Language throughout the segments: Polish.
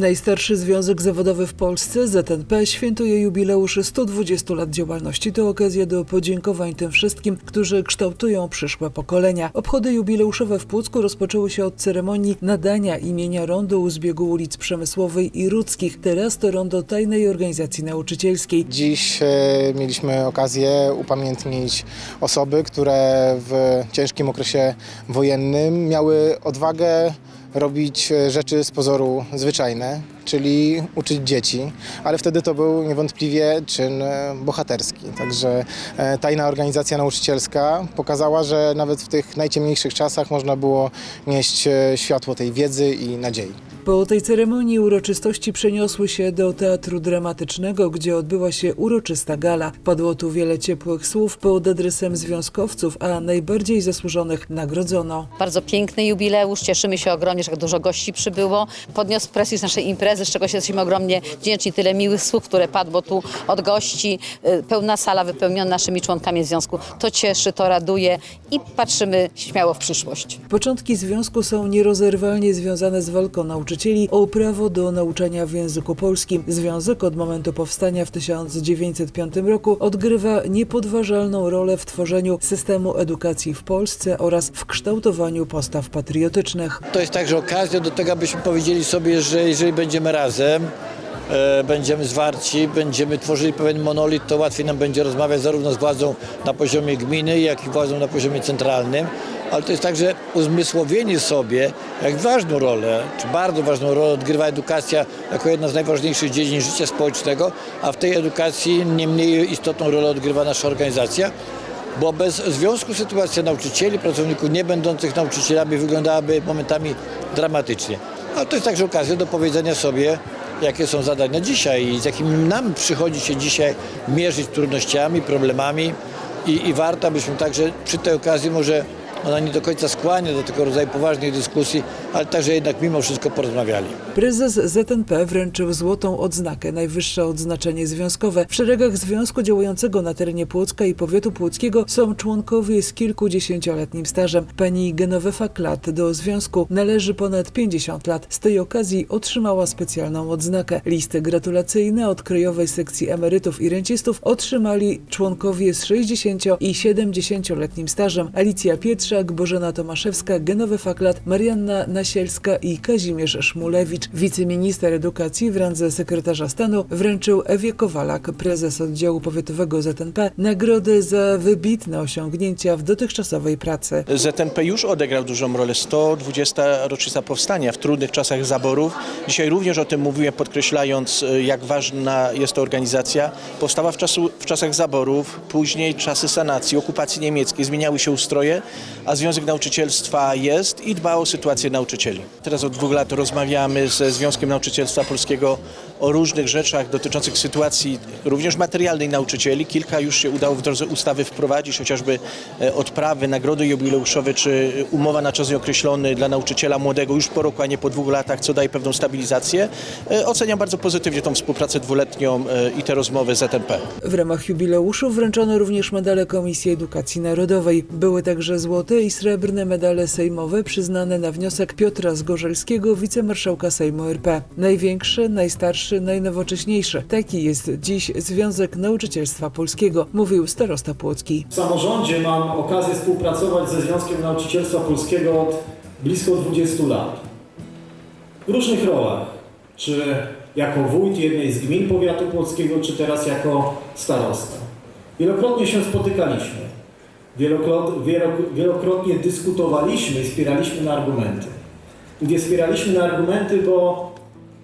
Najstarszy związek zawodowy w Polsce, ZNP, świętuje jubileusz 120 lat działalności. To okazja do podziękowań tym wszystkim, którzy kształtują przyszłe pokolenia. Obchody jubileuszowe w Płocku rozpoczęły się od ceremonii nadania imienia rondo u zbiegu ulic Przemysłowej i Rudzkich. Teraz to rondo Tajnej Organizacji Nauczycielskiej. Dziś e, mieliśmy okazję upamiętnić osoby, które w ciężkim okresie wojennym miały odwagę robić e, rzeczy z pozoru zwyczajne, czyli uczyć dzieci, ale wtedy to był niewątpliwie czyn e, bohaterski. Także e, tajna organizacja nauczycielska pokazała, że nawet w tych najciemniejszych czasach można było nieść światło tej wiedzy i nadziei. Po tej ceremonii uroczystości przeniosły się do Teatru Dramatycznego, gdzie odbyła się uroczysta gala. Padło tu wiele ciepłych słów pod adresem związkowców, a najbardziej zasłużonych nagrodzono. Bardzo piękny jubileusz, cieszymy się ogromnie, że tak dużo gości przybyło. Podniósł prestiż naszej imprezy, z czego się jesteśmy ogromnie wdzięczni. Tyle miłych słów, które padło tu od gości. Y, Pełna sala wypełniona naszymi członkami związku. To cieszy, to raduje i patrzymy śmiało w przyszłość. Początki związku są nierozerwalnie związane z walką nauczycieli o prawo do nauczania w języku polskim. Związek od momentu powstania w 1905 roku odgrywa niepodważalną rolę w tworzeniu systemu edukacji w Polsce oraz w kształtowaniu postaw patriotycznych. To jest także okazja do tego, abyśmy powiedzieli sobie, że jeżeli będziemy razem, e, będziemy zwarci, będziemy tworzyli pewien monolit, to łatwiej nam będzie rozmawiać zarówno z władzą na poziomie gminy, jak i władzą na poziomie centralnym. Ale to jest także uzmysłowienie sobie, jak ważną rolę, czy bardzo ważną rolę odgrywa edukacja jako jedna z najważniejszych dziedzin życia społecznego, a w tej edukacji nie mniej istotną rolę odgrywa nasza organizacja bo bez związku sytuacja nauczycieli, pracowników nie będących nauczycielami wyglądałaby momentami dramatycznie. Ale to jest także okazja do powiedzenia sobie, jakie są zadania dzisiaj i z jakimi nam przychodzi się dzisiaj mierzyć trudnościami, problemami i, i warto, abyśmy także przy tej okazji może ona nie do końca skłania do tego rodzaju poważnych dyskusji, ale także jednak mimo wszystko porozmawiali. Prezes ZNP wręczył złotą odznakę, najwyższe odznaczenie związkowe. W szeregach związku działającego na terenie Płocka i powiatu płockiego są członkowie z kilkudziesięcioletnim stażem. Pani Genovefa Klat do związku należy ponad 50 lat. Z tej okazji otrzymała specjalną odznakę. Listy gratulacyjne od Krajowej Sekcji Emerytów i Rencistów otrzymali członkowie z 60 i 70-letnim stażem. Alicja Pietrzak, Bożena Tomaszewska, Genovefa Klat, Marianna Nasielska i Kazimierz Szmulewicz. Wiceminister edukacji w randze sekretarza stanu wręczył Ewie Kowalak, prezes oddziału powiatowego ZNP, nagrodę za wybitne osiągnięcia w dotychczasowej pracy. ZNP już odegrał dużą rolę. 120. rocznica powstania w trudnych czasach zaborów. Dzisiaj również o tym mówiłem, podkreślając, y, jak ważna jest to organizacja. Powstała w, czasu, w czasach zaborów, później czasy sanacji, okupacji niemieckiej, zmieniały się ustroje, a Związek Nauczycielstwa jest i dba o sytuację nauczycieli. Teraz od dwóch lat rozmawiamy ze Związkiem Nauczycielstwa Polskiego o różnych rzeczach dotyczących sytuacji również materialnej nauczycieli. Kilka już się udało w drodze ustawy wprowadzić, chociażby e, odprawy, nagrody jubileuszowe czy umowa na czas nieokreślony dla nauczyciela młodego już po roku, a nie po dwóch latach, co daje pewną stabilizację. E, Oceniam bardzo pozytywnie tą współpracę dwuletnią e, i te rozmowy z ZNP. W ramach jubileuszu wręczono również medale Komisji Edukacji Narodowej. Były także złote i srebrne medale sejmowe przyznane na wniosek Piotra Zgorzelskiego, wicemarszałka Sejmu RP. Największy, najstarszy, najnowocześniejszy. Taki jest dziś Związek Nauczycielstwa Polskiego, mówił starosta Płocki. W samorządzie mam okazję współpracować ze Związkiem Nauczycielstwa Polskiego od blisko 20 lat. W różnych rolach. Czy jako wójt jednej z gmin powiatu płockiego, czy teraz jako starosta. Wielokrotnie się spotykaliśmy. Wielokrot, wielok- wielokrotnie dyskutowaliśmy i spieraliśmy na argumenty. Gdzie spieraliśmy na argumenty, bo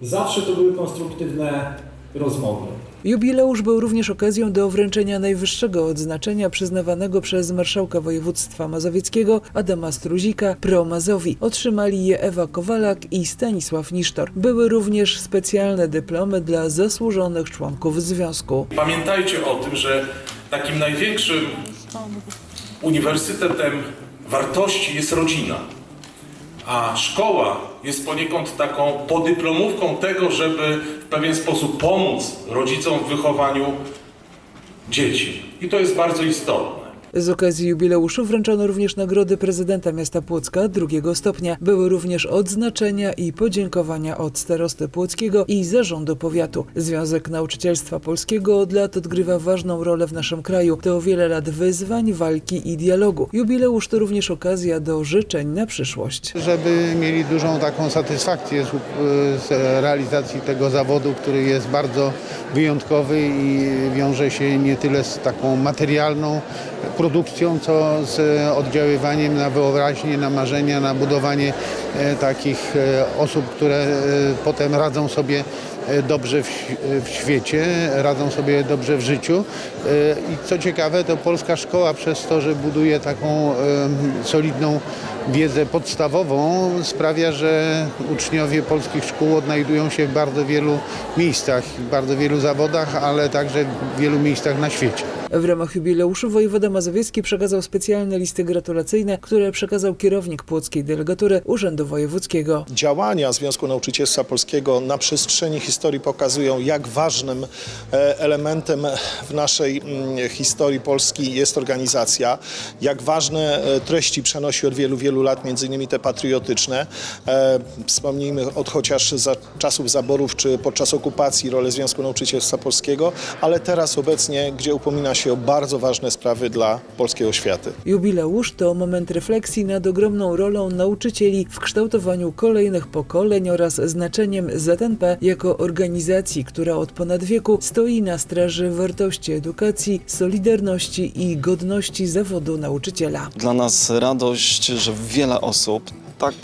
zawsze to były konstruktywne rozmowy. Jubileusz był również okazją do wręczenia najwyższego odznaczenia przyznawanego przez marszałka województwa mazowieckiego Adama Struzika Pro Mazowi. Otrzymali je Ewa Kowalak i Stanisław Nisztor. Były również specjalne dyplomy dla zasłużonych członków związku. Pamiętajcie o tym, że takim największym uniwersytetem wartości jest rodzina. A szkoła jest poniekąd taką podyplomówką tego, żeby w pewien sposób pomóc rodzicom w wychowaniu dzieci. I to jest bardzo istotne. Z okazji jubileuszu wręczono również nagrody prezydenta miasta Płocka drugiego stopnia. Były również odznaczenia i podziękowania od starosty Płockiego i zarządu powiatu. Związek Nauczycielstwa Polskiego od lat odgrywa ważną rolę w naszym kraju. To wiele lat wyzwań, walki i dialogu. Jubileusz to również okazja do życzeń na przyszłość. żeby mieli dużą taką satysfakcję z, z realizacji tego zawodu, który jest bardzo wyjątkowy i wiąże się nie tyle z taką materialną produkcją, co z oddziaływaniem na wyobraźnię, na marzenia, na budowanie e, takich e, osób, które e, potem radzą sobie dobrze w, w świecie, radzą sobie dobrze w życiu. I co ciekawe, to polska szkoła przez to, że buduje taką solidną wiedzę podstawową sprawia, że uczniowie polskich szkół odnajdują się w bardzo wielu miejscach, w bardzo wielu zawodach, ale także w wielu miejscach na świecie. W ramach jubileuszu wojewoda mazowiecki przekazał specjalne listy gratulacyjne, które przekazał kierownik płockiej delegatury Urzędu Wojewódzkiego. działania Związku Nauczycielstwa Polskiego na przestrzeni historii pokazują, jak ważnym e, elementem w naszej mm, historii Polski jest organizacja, jak ważne e, treści przenosi od wielu, wielu lat, między innymi te patriotyczne. E, Wspomnijmy od chociaż za czasów zaborów czy podczas okupacji rolę Związku Nauczycielstwa Polskiego, ale teraz obecnie, gdzie upomina się o bardzo ważne sprawy dla polskiej oświaty. Jubileusz to moment refleksji nad ogromną rolą nauczycieli w kształtowaniu kolejnych pokoleń oraz znaczeniem ZNP jako organizacji, która od ponad wieku stoi na straży wartości edukacji, solidarności i godności zawodu nauczyciela. Dla nas radość, że wiele osób tak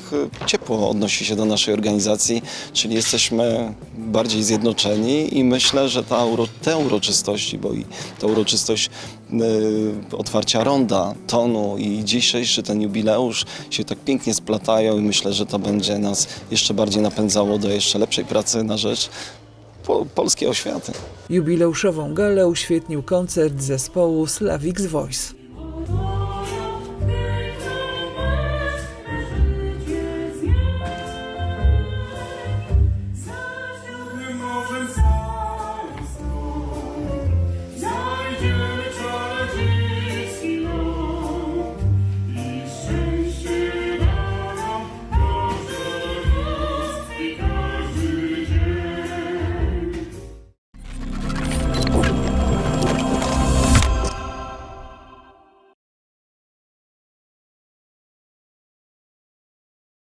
e, ciepło odnosi się do naszej organizacji, czyli jesteśmy bardziej zjednoczeni i myślę, że ta, uro, te uroczystości, bo i ta uroczystość e, otwarcia ronda, tonu i dzisiejszy ten jubileusz się tak pięknie splatają i myślę, że to będzie nas jeszcze bardziej napędzało do jeszcze lepszej pracy na rzecz po, polskiej oświaty. Jubileuszową galę uświetnił koncert zespołu Slavix Voice.